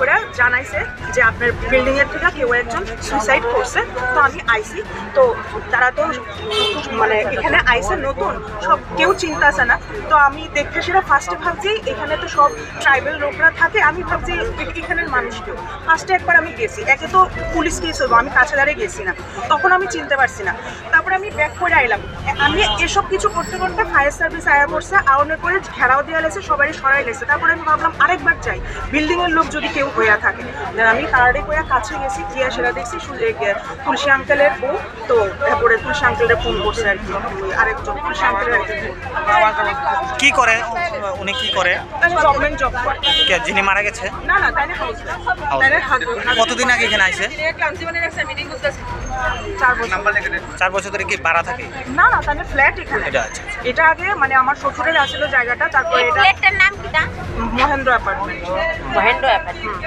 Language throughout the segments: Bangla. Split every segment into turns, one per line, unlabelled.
করে জানাইছে যে আপনার বিল্ডিং এর থেকে কেউ একজন সুইসাইড করছে। তো আমি আইসি। তো তারা তো মানে এখানে আইসে নতুন, সব কেউ চিন্তা আছে না। তো আমি দেখতে সেটা ফার্স্টে ভাবছি, এখানে তো সব ট্রাইবাল লোকরা থাকে, আমি ভাবছি এখানের মানুষ কেউ। ফার্স্টে একবার আমি গেছি, একে তো পুলিশ কেস হব আমি কাছে দাঁড়িয়ে গেছি না। তখন আমি চিনতে পারছি না। তারপরে আমি ব্যাক করে আইলাম। আমি এসব কিছু করতে করতে ফায়ার সার্ভিস আয়া পড়ছে আউনের করে ঘেরাও দেওয়া লেছে সবাই সরাই লেছে তারপরে আমি ভাবলাম আরেকবার যাই। বিল্ডিং এর লোক যদি কেউ হইয়া থাকে। আমি কার্ডে করে কাছে গেছি গিয়া সেটা দেখছি তুলসী আঙ্কেলের বউ তো তারপরে তুলসী আঙ্কেলটা ফোন করছে আর কি। আরেকজন তুলসী আঙ্কেলের
কি করে? উনি কি করে?
গভর্নমেন্ট জব করে।
যিনি মারা গেছে?
না না তাই না
কতদিন আগে এখানে আইছে
চার বছর।
চার বছর ধরে কি ভাড়া থাকে?
না না তাহলে ফ্ল্যাট এখানে।
এটা আছে
এটা আগে মানে আমার শ্বশুরের আছিল জায়গাটা তারপরে এটা
ফ্ল্যাটের নাম কিটা
মহেন্দ্র অ্যাপার্টমেন্ট
মহেন্দ্র অ্যাপার্টমেন্ট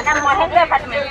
এটা মহেন্দ্র অ্যাপার্টমেন্ট